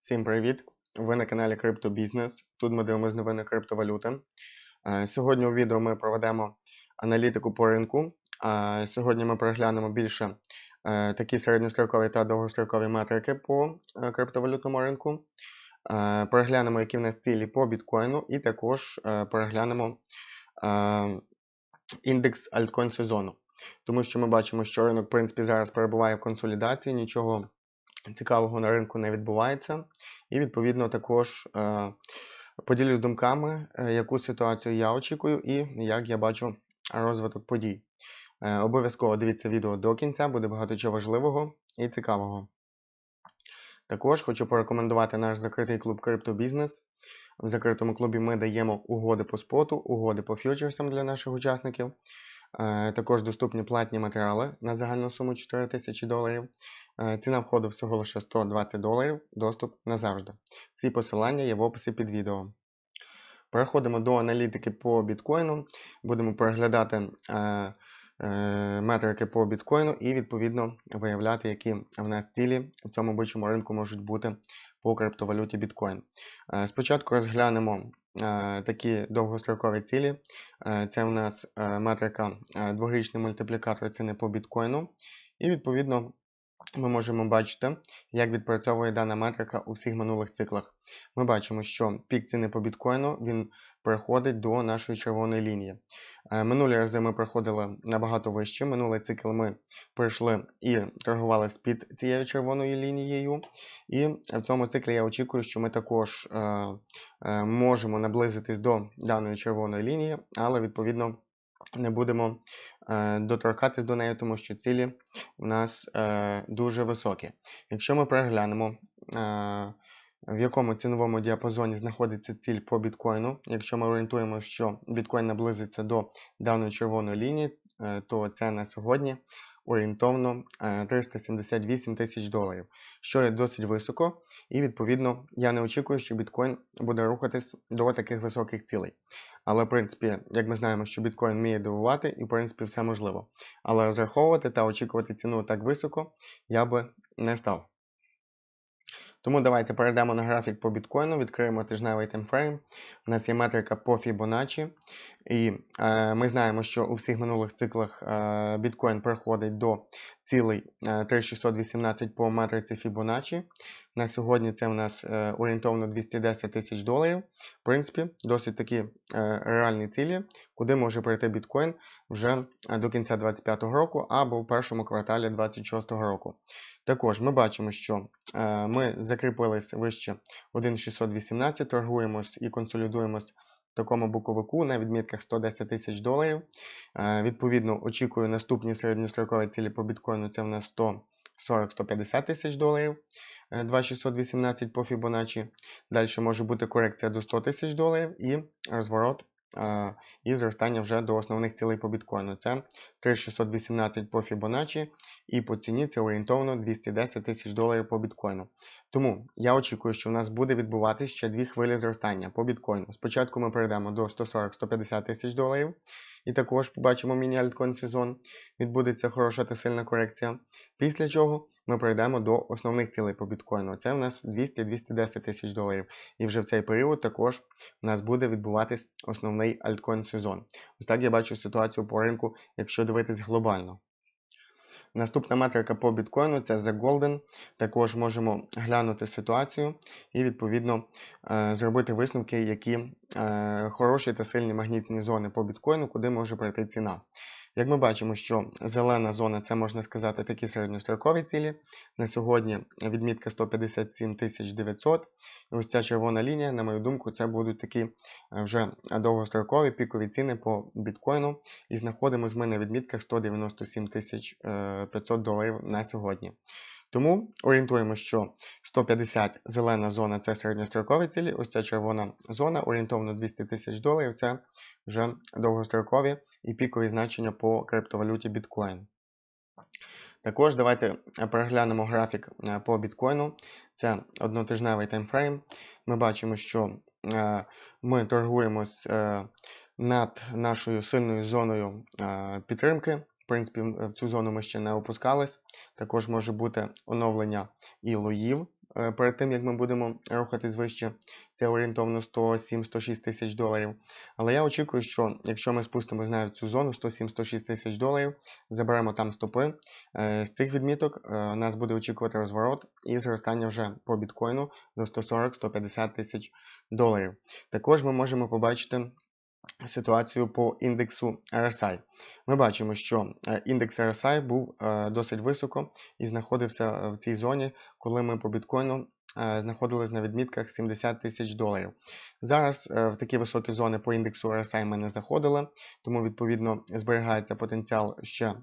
Всім привіт! Ви на каналі Криптобізнес. Тут ми дивимося новини криптовалюти. Е, Сьогодні у відео ми проведемо аналітику по ринку. Сьогодні ми переглянемо більше е, такі середньострокові та довгострокові метрики по е, криптовалютному ринку. Переглянемо, які в нас цілі по біткоїну, і також переглянемо індекс альткоін сезону. Тому що ми бачимо, що ринок, в принципі, зараз перебуває в консолідації, нічого цікавого на ринку не відбувається. І, відповідно, також е, поділюсь думками, е, яку ситуацію я очікую і як я бачу розвиток подій. Е, обов'язково дивіться відео до кінця, буде багато чого важливого і цікавого. Також хочу порекомендувати наш закритий клуб Криптобізнес. В закритому клубі ми даємо угоди по споту, угоди по фьючерсам для наших учасників. Також доступні платні матеріали на загальну суму 4 тисячі доларів. Е, Ціна входу всього лише 120 доларів, доступ назавжди. Всі посилання є в описі під відео. Переходимо до аналітики по біткоїну. Будемо переглядати е, е, метрики по біткоїну і відповідно виявляти, які в нас цілі в цьому бичому ринку можуть бути по криптовалюті біткоін. Спочатку розглянемо такі довгострокові цілі. Це у нас метрика дворічний мультиплікатор ціни по біткоїну. І відповідно ми можемо бачити, як відпрацьовує дана метрика у всіх минулих циклах. Ми бачимо, що пік ціни по біткоїну він переходить до нашої червоної лінії. Е, Минулі рази ми проходили набагато вище. Минулий цикл ми пройшли і торгували з-під цією червоною лінією. І в цьому циклі я очікую, що ми також е, е, можемо наблизитись до даної червоної лінії, але відповідно не будемо е, доторкатись до неї, тому що цілі у нас е, дуже високі. Якщо ми переглянемо, е, в якому ціновому діапазоні знаходиться ціль по біткоїну, якщо ми орієнтуємо, що біткоін наблизиться до даної червоної лінії, е, то це на сьогодні орієнтовно е, 378 тисяч доларів, що є досить високо, і відповідно я не очікую, що біткоін буде рухатись до таких високих цілей. Але, в принципі, як ми знаємо, що біткоін вміє дивувати, і в принципі все можливо. Але розраховувати та очікувати ціну так високо я би не став. Тому давайте перейдемо на графік по біткоїну, відкриємо тижневий таймфрейм. У нас є метрика по Fibonacci. І е, ми знаємо, що у всіх минулих циклах е, біткоін приходить до цілей е, 3618 по метриці Fibonacci. На сьогодні це у нас е, орієнтовно 210 тисяч доларів. В принципі, досить такі е, реальні цілі, куди може прийти біткоін вже е, до кінця 2025 року або в першому кварталі 2026 року. Також ми бачимо, що е, ми закріпились вище 1,618, торгуємось і консолідуємось в такому боковику на відмітках 110 тисяч доларів. Е, відповідно, очікую наступні середньострокові цілі по біткоїну це в нас 140-150 тисяч доларів. е, 2,618 по Fibonacci. Далі може бути корекція до 100 тисяч доларів і розворот е, і зростання вже до основних цілей по біткоїну. Це 3618 по Fibonacci і по ціні це орієнтовно 210 тисяч доларів по біткоїну. Тому я очікую, що у нас буде відбуватися ще дві хвилі зростання по біткоїну. Спочатку ми перейдемо до 140-150 тисяч доларів. І також побачимо міні-альткоін сезон. Відбудеться хороша та сильна корекція. Після чого ми перейдемо до основних цілей по біткоїну. Це у нас 200-210 тисяч доларів. І вже в цей період також у нас буде відбуватись основний альткоін сезон. Ось так я бачу ситуацію по ринку, якщо дивитись глобально. Наступна метрика по біткоїну це The Golden. Також можемо глянути ситуацію і, відповідно, е, зробити висновки, які е, хороші та сильні магнітні зони по біткоїну, куди може прийти ціна. Як ми бачимо, що зелена зона це можна сказати такі середньострокові цілі. На сьогодні відмітка 157 900. І ось ця червона лінія, на мою думку, це будуть такі е, вже довгострокові пікові ціни по біткоїну. І знаходимося ми на відмітках 197 500 доларів на сьогодні. Тому орієнтуємо, що 150 зелена зона це середньострокові цілі, ось ця червона зона, орієнтовно 200 тисяч доларів це вже довгострокові і пікові значення по криптовалюті біткоін. Також давайте переглянемо графік е, по біткоїну. Це однотижневий таймфрейм. Ми бачимо, що е, ми торгуємось е, над нашою сильною зоною е, підтримки. В принципі, в цю зону ми ще не опускались. Також може бути оновлення і лоїв е, перед тим, як ми будемо рухатись вище, це орієнтовно 107-106 тисяч доларів. Але я очікую, що якщо ми спустимось навіть цю зону 107-106 тисяч доларів, заберемо там стопи, е, з цих відміток е, нас буде очікувати розворот і зростання вже по біткоїну до 140-150 тисяч доларів. Також ми можемо побачити ситуацію по індексу RSI. Ми бачимо, що е, індекс RSI був е, досить високо і знаходився е, в цій зоні, коли ми по біткоїну знаходились на відмітках 70 тисяч доларів. Зараз в такі високі зони по індексу RSI ми не заходили, тому відповідно зберігається потенціал ще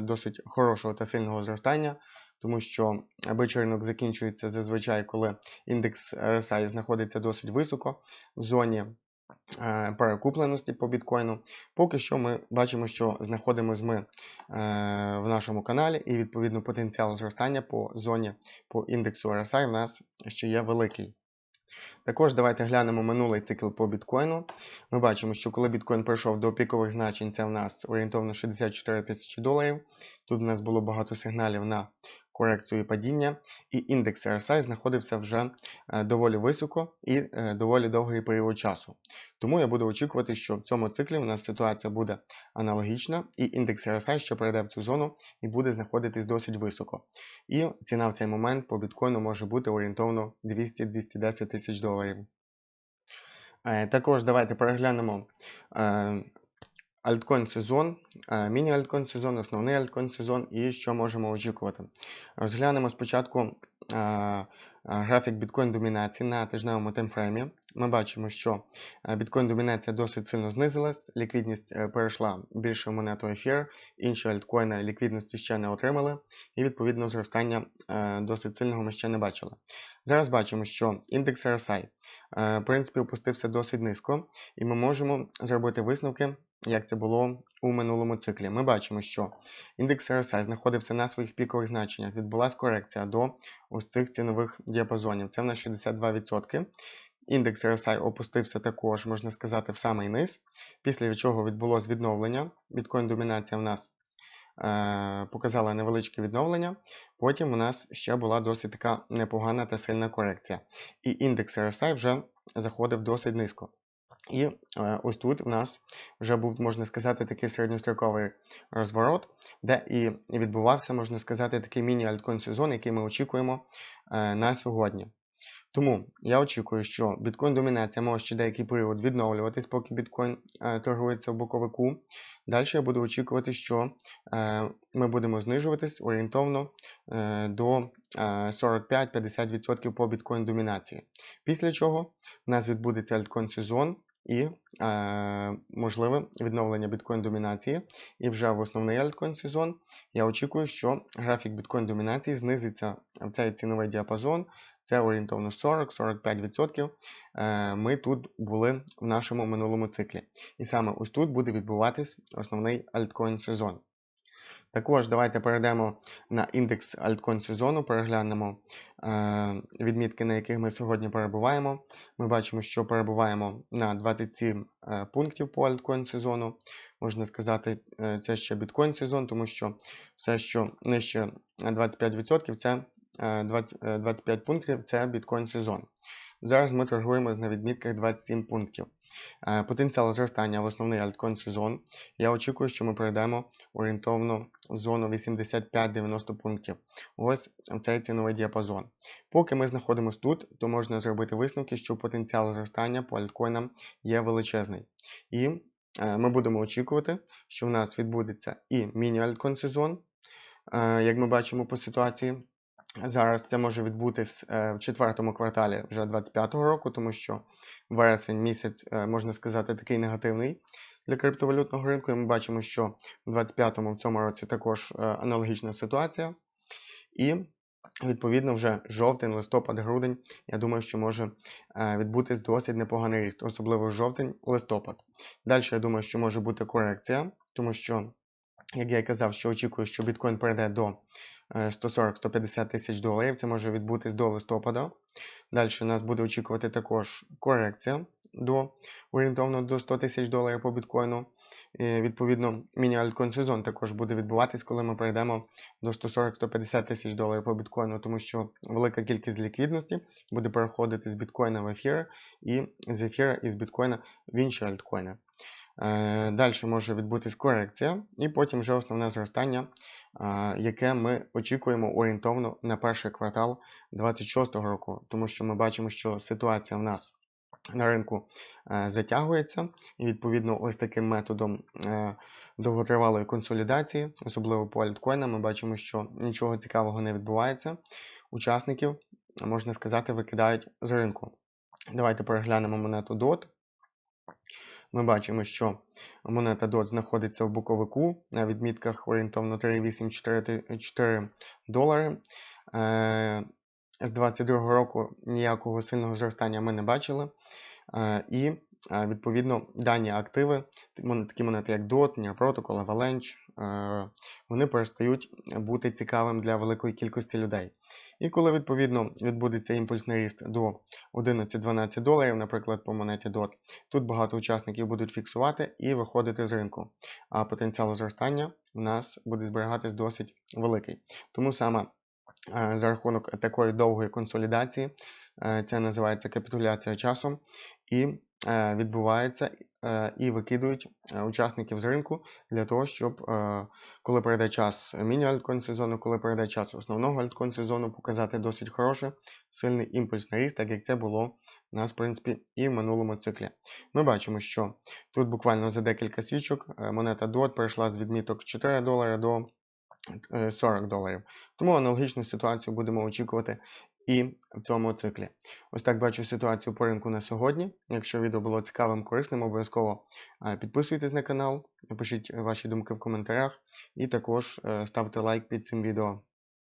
досить хорошого та сильного зростання. Тому що бичий закінчується зазвичай, коли індекс RSI знаходиться досить високо в зоні Е, перекупленості по біткоїну. Поки що ми бачимо, що знаходимося ми е, в нашому каналі, і відповідно потенціал зростання по зоні по індексу RSI в нас ще є великий. Також давайте глянемо минулий цикл по біткоїну. Ми бачимо, що коли біткоін прийшов до пікових значень, це в нас орієнтовно 64 тисячі доларів. Тут у нас було багато сигналів на корекцію і падіння, і індекс RSI знаходився вже е, доволі високо і е, доволі довгий період часу. Тому я буду очікувати, що в цьому циклі у нас ситуація буде аналогічна, і індекс RSI ще перейде в цю зону і буде знаходитись досить високо. І ціна в цей момент по біткоїну може бути орієнтовно 200-210 тисяч доларів. Е, також давайте переглянемо альткоін сезон, е, міні-альткоін сезон, основний альткоін сезон і що можемо очікувати. Розглянемо спочатку е, графік біткоін домінації на тижневому таймфреймі. Ми бачимо, що е, біткоін домінація досить сильно знизилась, ліквідність перейшла більше в монету ефір, інші альткоїни ліквідності ще не отримали, і відповідно зростання досить сильного ми ще не бачили. Зараз бачимо, що індекс RSI в принципі опустився досить низько, і ми можемо зробити висновки як це було у минулому циклі. Ми бачимо, що індекс RSI знаходився на своїх пікових значеннях. Відбулася корекція до ось цих цінових діапазонів. Це в нас 62%. Індекс RSI опустився також, можна сказати, в самий низ, після чого відбулося відновлення. Біткоін-домінація в нас е, показала невеличке відновлення. Потім у нас ще була досить така непогана та сильна корекція. І індекс RSI вже заходив досить низько. І е, ось тут в нас вже був, можна сказати, такий середньостроковий розворот, де і відбувався, можна сказати, такий міні-альткоін сезон, який ми очікуємо е, на сьогодні. Тому я очікую, що біткоін-домінація може ще деякий період відновлюватись, поки біткоін е, торгується в боковику. Далі я буду очікувати, що ми будемо знижуватись орієнтовно до 45-50% по біткоін-домінації. Після чого в нас відбудеться альткоін сезон і е, можливе відновлення біткоін-домінації. І вже в основний альткоін сезон я очікую, що графік біткоін-домінації знизиться в цей ціновий діапазон. Це орієнтовно 40-45%. Е, ми тут були в нашому минулому циклі. І саме ось тут буде відбуватись основний альткоін сезон. Також давайте перейдемо на індекс альткоін сезону, переглянемо е, відмітки, на яких ми сьогодні перебуваємо. Ми бачимо, що перебуваємо на 27 е, пунктів по альткоін сезону. Можна сказати, е, це ще біткоін сезон, тому що все, що нижче 25%, це 20, е, 25 е, пунктів це біткоін сезон. Зараз ми торгуємо на відмітках 27 пунктів. Потенціал зростання в основний альткоін сезон. Я очікую, що ми пройдемо орієнтовно зону 85-90 пунктів. Ось цей ціновий діапазон. Поки ми знаходимося тут, то можна зробити висновки, що потенціал зростання по альткоїнам є величезний. І е, ми будемо очікувати, що в нас відбудеться і міні-альткоін сезон, е, як ми бачимо по ситуації. Зараз це може відбутись е, в четвертому кварталі вже 2025 року, тому що вересень місяць, можна сказати, такий негативний для криптовалютного ринку. І ми бачимо, що в 25-му в цьому році також е, аналогічна ситуація. І, відповідно, вже жовтень, листопад, грудень, я думаю, що може відбутись досить непоганий ріст, особливо жовтень, листопад. Далі, я думаю, що може бути корекція, тому що, як я і казав, що очікую, що біткоін перейде до 140-150 е, тисяч доларів. Це може відбутись до листопада. Далі нас буде очікувати також корекція до орієнтовно до 100 тисяч доларів по біткоїну. І, відповідно, міні-альткоін сезон також буде відбуватись, коли ми прийдемо до 140-150 тисяч доларів по біткоїну, тому що велика кількість ліквідності буде переходити з біткоїна в ефір і з ефіра і з біткоїна в інші альткоїни. Е, Далі може відбутись корекція, і потім вже основне зростання, е, яке ми очікуємо орієнтовно на перший квартал 2026 року, тому що ми бачимо, що ситуація в нас на ринку е, затягується, і відповідно ось таким методом е, довготривалої консолідації, особливо по альткоїнам, ми бачимо, що нічого цікавого не відбувається. Учасників, можна сказати, викидають з ринку. Давайте переглянемо монету DOT. Ми бачимо, що монета DOT знаходиться в боковику на відмітках орієнтовно 3,844 долари. З 2022 року ніякого сильного зростання ми не бачили. Е, І е, відповідно дані активи, такі монети як DOT, Near Protocol, Avalanche, е, вони перестають бути цікавим для великої кількості людей. І коли відповідно відбудеться імпульсний ріст до 11-12 доларів, наприклад, по монеті DOT, тут багато учасників будуть фіксувати і виходити з ринку. А потенціал зростання у нас буде зберігатись досить великий. Тому саме за рахунок такої довгої консолідації, е, це називається капітуляція часом, і е, відбувається е, і викидують е, учасників з ринку для того, щоб е, коли прийде час міні-альткоін сезону, коли прийде час основного альткоін сезону, показати досить хороший, сильний імпульсний ріст, так як це було у нас, в принципі, і в минулому циклі. Ми бачимо, що тут буквально за декілька свічок е, монета DOT перейшла з відміток 4 долари до е, 40 доларів. Тому аналогічну ситуацію будемо очікувати і в цьому циклі. Ось так бачу ситуацію по ринку на сьогодні. Якщо відео було цікавим, корисним, обов'язково е, підписуйтесь на канал, пишіть ваші думки в коментарях і також е, ставте лайк під цим відео.